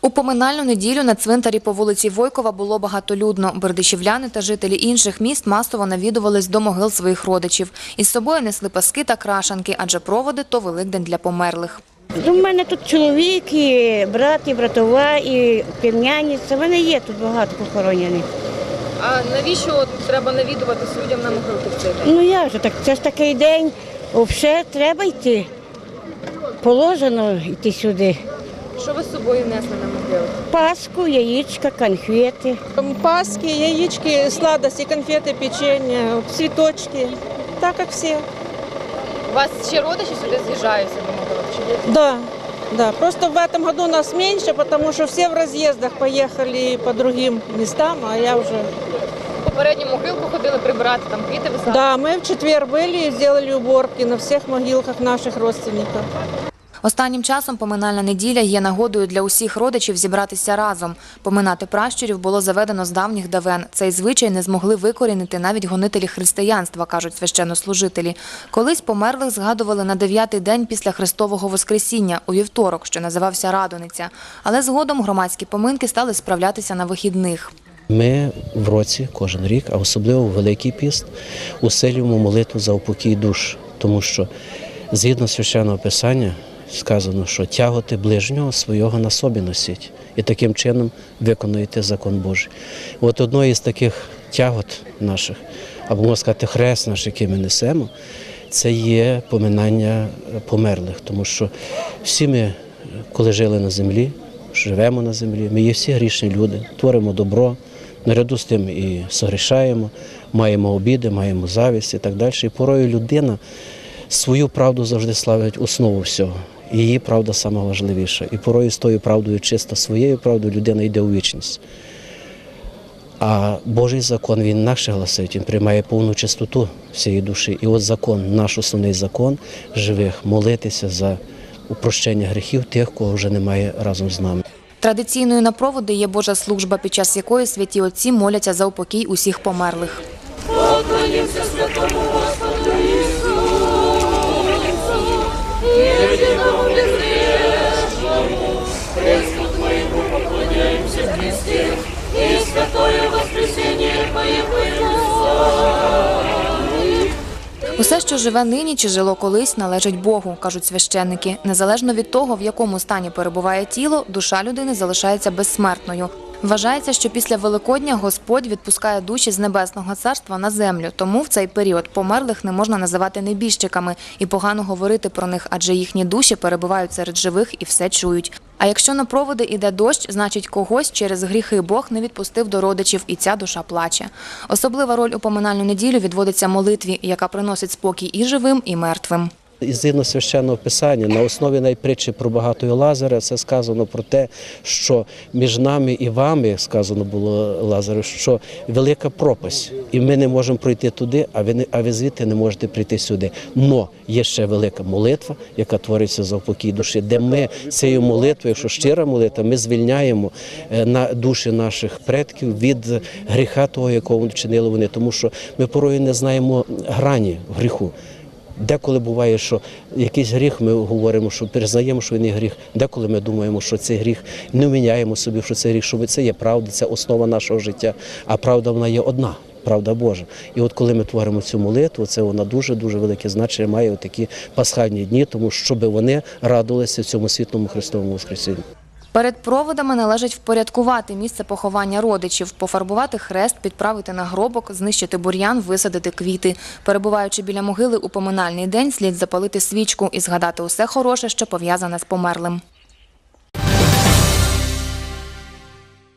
У поминальну неділю на цвинтарі по вулиці Войкова було багатолюдно. Бердичівляни та жителі інших міст масово навідувались до могил своїх родичів. Із собою несли паски та крашанки, адже проводи то Великдень для померлих. У мене тут чоловік, і брат, і братова, і племянниця. В мене є тут багато похоронених. А навіщо от треба навідуватись людям на могилки в цей день? Ну як же так? Це ж такий день. Взагалі треба йти. Положено йти сюди. Що ви з собою несли на могилу? Паску, яєчка, конфети. Паски, яички, сладости, конфеты, печенье, цветочки. Так, как все. У вас ще родичі сюди з'їжджаються до могили? Чи є? Да, да. Просто в этом году нас меньше, потому что все в разъездах поехали по другим местам, а я уже... Попередню могилку ходили прибирати, там квіти висадити? Да, мы в четверг были и сделали уборки на всех могилках наших родственников. Останнім часом поминальна неділя є нагодою для усіх родичів зібратися разом. Поминати пращурів було заведено з давніх давен. Цей звичай не змогли викорінити навіть гонителі християнства, кажуть священнослужителі. Колись померлих згадували на дев'ятий день після Христового Воскресіння у вівторок, що називався Радониця. Але згодом громадські поминки стали справлятися на вихідних. Ми в році кожен рік, а особливо в Великий піст, усилюємо молитву за упокій душ, тому що згідно священного писання сказано, що тяготи ближнього свого на собі носіть, і таким чином виконуєте закон Божий. От одною з таких тягот наших, або можна сказати, хрест наш, який ми несемо, це є поминання померлих, тому що всі ми, коли жили на землі, живемо на землі, ми є всі грішні люди, творимо добро, наряду з тим і согрішаємо, маємо обіди, маємо завість і так далі. І порою людина свою правду завжди славить основу всього. Її правда сама важливіша. І порою з тою правдою, чисто своєю правдою, людина йде у вічність. А Божий закон він інакше гласить, він приймає повну чистоту всієї душі. І от закон, наш основний закон живих, молитися за упрощення гріхів тих, кого вже немає разом з нами. Традиційною на проводи є Божа служба, під час якої святі отці моляться за упокій усіх померлих. Усе, що живе нині чи жило колись, належить Богу, кажуть священники. Незалежно від того, в якому стані перебуває тіло, душа людини залишається безсмертною. Вважається, що після Великодня Господь відпускає душі з небесного царства на землю. Тому в цей період померлих не можна називати небіжчиками і погано говорити про них, адже їхні душі перебувають серед живих і все чують. А якщо на проводи іде дощ, значить когось через гріхи Бог не відпустив до родичів, і ця душа плаче. Особлива роль у поминальну неділю відводиться молитві, яка приносить спокій і живим, і мертвим. І згідно священного писання, на основі найпритчі про багатого Лазаря, це сказано про те, що між нами і вами сказано було Лазарю, що велика пропасть, і ми не можемо пройти туди, а ви не а ви звідти не можете прийти сюди. Но є ще велика молитва, яка твориться за упокій душі, де ми цією молитвою, якщо щира молитва, ми звільняємо е, на душі наших предків від гріха того, якого вчинили вони, тому що ми порою не знаємо грані гріху. Деколи буває, що якийсь гріх ми говоримо, що признаємо, що він є гріх. Деколи ми думаємо, що цей гріх не вміняємо собі, що це гріх, що це є правда, це основа нашого життя. А правда вона є одна. Правда Божа. І от коли ми творимо цю молитву, це вона дуже дуже велике значення має у такі пасхальні дні, тому щоб вони радувалися цьому світлому Христовому Воскресінню. Перед проводами належить впорядкувати місце поховання родичів, пофарбувати хрест, підправити нагробок, знищити бур'ян, висадити квіти. Перебуваючи біля могили у поминальний день, слід запалити свічку і згадати усе хороше, що пов'язане з померлим.